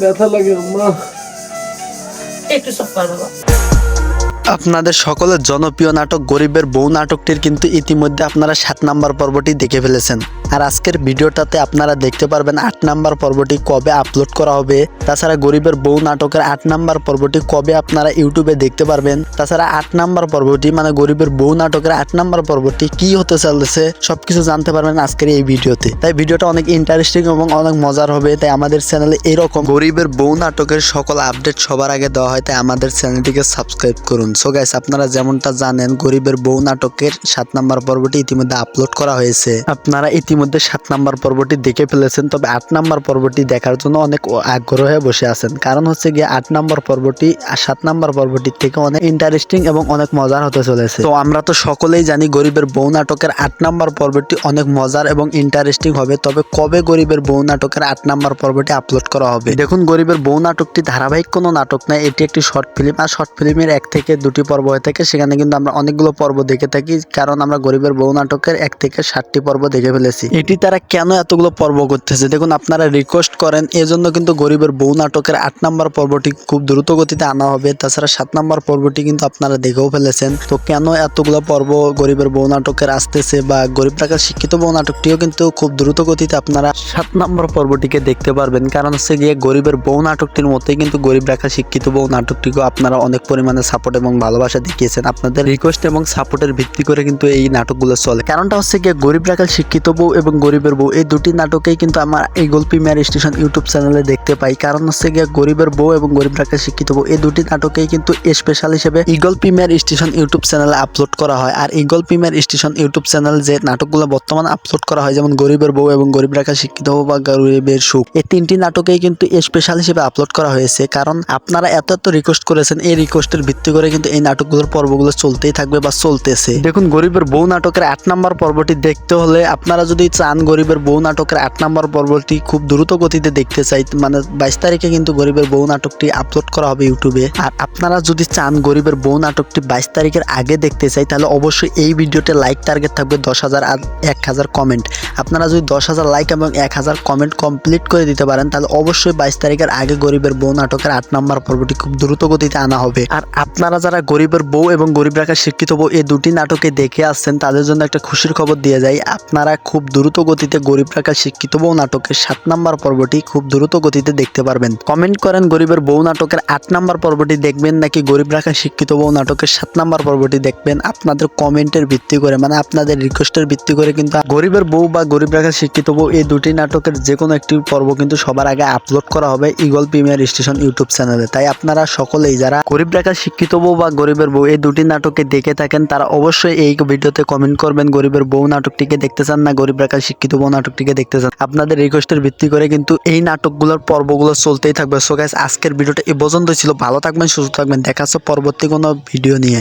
ব্যথা লাগে মা একটু সব বাবা। আপনাদের সকলের জনপ্রিয় নাটক গরিবের বউ নাটকটির কিন্তু ইতিমধ্যে আপনারা সাত নাম্বার পর্বটি দেখে ফেলেছেন। আর আজকের ভিডিওটাতে আপনারা দেখতে পারবেন আট নাম্বার পর্বটি কবে আপলোড করা হবে। তাছাড়া গরিবের বউ নাটকের আট নাম্বার পর্বটি কবে আপনারা ইউটিউবে দেখতে পারবেন। তাছাড়া আট নাম্বার পর্বটি মানে গরিবের বউ নাটকের আট নাম্বার পর্বটি কি হতে চলেছে সবকিছু জানতে পারবেন আজকের এই ভিডিওতে। তাই ভিডিওটা অনেক ইন্টারেস্টিং এবং অনেক মজার হবে। তাই আমাদের চ্যানেলে এরকম গরিবের বউ নাটকের সকল আপডেট সবার আগে দেওয়া হয়। তাই আমাদের চ্যানেলটিকে সাবস্ক্রাইব করুন। সো গাইস আপনারা যেমনটা জানেন, গরিবের বউ নাটকের সাত নাম্বার পর্বটি ইতিমধ্যে আপলোড করা হয়েছে। আপনারা ইতিমধ্যে সাত নাম্বার পর্বটি দেখে ফেলেছেন, তবে আট নাম্বার পর্বটি দেখার জন্য অনেক আগ্রহ বসে আছেন। কারণ হচ্ছে গিয়ে আট নাম্বার পর্বটি আর সাত নাম্বার পর্বটির থেকে অনেক ইন্টারেস্টিং এবং অনেক মজার হতে চলেছে। তো আমরা তো সকলেই জানি গরিবের বউ নাটকের আট নাম্বার পর্বটি অনেক মজার এবং ইন্টারেস্টিং হবে, তবে কবে গরিবের বউ নাটকের আট নাম্বার পর্বটি আপলোড করা হবে? দেখুন, গরিবের বউ নাটকটি ধারাবাহিক কোনো নাটক নয় এটি একটি শর্ট ফিল্ম আর শর্ট ফিল্মের এক থেকে দুটি পর্ব হয়ে থাকে। সেখানে কিন্তু আমরা অনেকগুলো পর্ব দেখে থাকি, কারণ আমরা গরিবের বউ নাটকের এক থেকে ষাটটি পর্ব দেখে ফেলেছি। এটি তারা কেন এতগুলো পর্ব করতেছে? দেখুন, আপনারা রিকোয়েস্ট করেন, এজন্য কিন্তু গরিবের বউ নাটকের আট নম্বর পর্বটি খুব দ্রুত গতিতে আনা হবে। তাছাড়া সাত নম্বর পর্বটি কিন্তু আপনারা দেখেও ফেলেছেন। তো কেন এতগুলো পর্ব গরিবের বউ নাটকের আসতেছে বা গরিব টাকার শিক্ষিত বউ নাটকটিও কিন্তু খুব দ্রুত গতিতে আপনারা সাত নম্বর পর্বটিকে দেখতে পারবেন। কারণ হচ্ছে গিয়ে গরিবের বউ নাটকটির মতোই কিন্তু গরিব রাখা শিক্ষিত বউ নাটকটিকেও আপনারা অনেক পরিমাণে সাপোর্ট এবং ভালোবাসা দেখিয়েছেন আপনাদের রিকোয়েস্ট এবং সাপোর্টের ভিত্তি করে কিন্তু এই নাটকগুলো চলে। কারণটা হচ্ছে গিয়ে গরিব রাখাল শিক্ষিত বউ এবং গরিবের বউ। এই দুটি নাটকেই কিন্তু আমার এই প্রিমিয়ার স্টেশন ইউটিউব চ্যানেলে দেখতে পাই। কারণ হচ্ছে গিয়ে গরিবের বউ এবং গরিব রাখাল শিক্ষিত বউ, এই দুটি নাটকেই কিন্তু স্পেশাল হিসেবে ইগল প্রিমিয়ার স্টেশন ইউটিউব চ্যানেলে আপলোড করা হয়। আর Eagle Premiere Station YouTube channel যে নাটকগুলো বর্তমানে আপলোড করা হয়, যেমন গরিবের বউ এবং গরিব রাখা শিক্ষিত বউ বা গরিবের সুখ, এই তিনটি নাটকেই কিন্তু স্পেশাল হিসেবে আপলোড করা হয়েছে। কারণ আপনারা এত এত রিকোয়েস্ট করেছেন, এই রিকোয়েস্টের ভিত্তি করে কিন্তু এই নাটকগুলোর পর্বগুলো চলতেই থাকবে বা চলতেছে। দেখুন, গরিবের বউ নাটকের আট নাম্বার পর্বটি দেখতে হলে আপনারা যদি চান গরিবের বউ নাটকের আট নাম্বার পর্বটি খুব দ্রুত গতিতে দেখতে চাই মানে বাইশ তারিখে কিন্তু গরিবের বউ নাটকটি আপলোড করা হবে ইউটিউবে। আর আপনারা যদি চান গরিবের বউ নাটকটি বাইশ তারিখের আগে দেখতে চাই, তাহলে অবশ্যই এই ভিডিওতে লাইক টার্গেট থাকবে দশ হাজার আর এক হাজার কমেন্ট। আপনারা যদি দশ হাজার লাইক এবং এক হাজার কমেন্ট কমপ্লিট করে দিতে পারেন, তাহলে অবশ্যই বাইশ তারিখের আগে গরিবের বউ নাটকের আট নম্বর পর্বটি খুব দ্রুত গতিতে আনা হবে। আর আপনারা যারা গরিবের বউ এবং গরিব রাখার শিক্ষিত বউ এই দুটি নাটকে দেখে আসছেন, তাদের জন্য একটা খুশির খবর দিয়ে যায় আপনারা খুব দ্রুত গতিতে গরিব রাখার শিক্ষিত বউ নাটকের সাত নম্বর পর্বটি খুব দ্রুত গতিতে দেখতে পারবেন। কমেন্ট করেন, গরিবের বউ নাটকের আট নম্বর পর্বটি দেখবেন, নাকি গরিব রাখার শিক্ষিত বউ নাটকের সাত নম্বর পর্বটি দেখবেন? আপনাদের কমেন্টের ভিত্তি করে মানে আপনাদের রিকোয়েস্টের ভিত্তি করে কিন্তু গরিবের বউ বা গরিব রাখার শিক্ষিত বউ, এই দুটি নাটকের যে কোনো একটি পর্ব কিন্তু সবার আগে আপলোড করা হবে ইগল প্রিমিয়ার স্টেশন ইউটিউব চ্যানেলে। তাই আপনারা সকলেই যারা গরিব রাখার শিক্ষিত বউ বা গরিবের বউ এই দুটি নাটকে দেখে থাকেন, তারা অবশ্যই এই ভিডিওতে কমেন্ট করবেন, গরিবের বউ নাটকটিকে দেখতে চান না, গরিব রাখার শিক্ষিত বউ নাটকটিকে দেখতে চান। আপনাদের রিকোয়েস্টের ভিত্তি করে কিন্তু এই নাটকগুলোর পর্বগুলো চলতেই থাকবে। সো গাইস আজকের ভিডিওটা এই পর্যন্ত ছিল। ভালো থাকবেন, সুস্থ থাকবেন। দেখা পরবর্তী কোনো ভিডিও নিয়ে।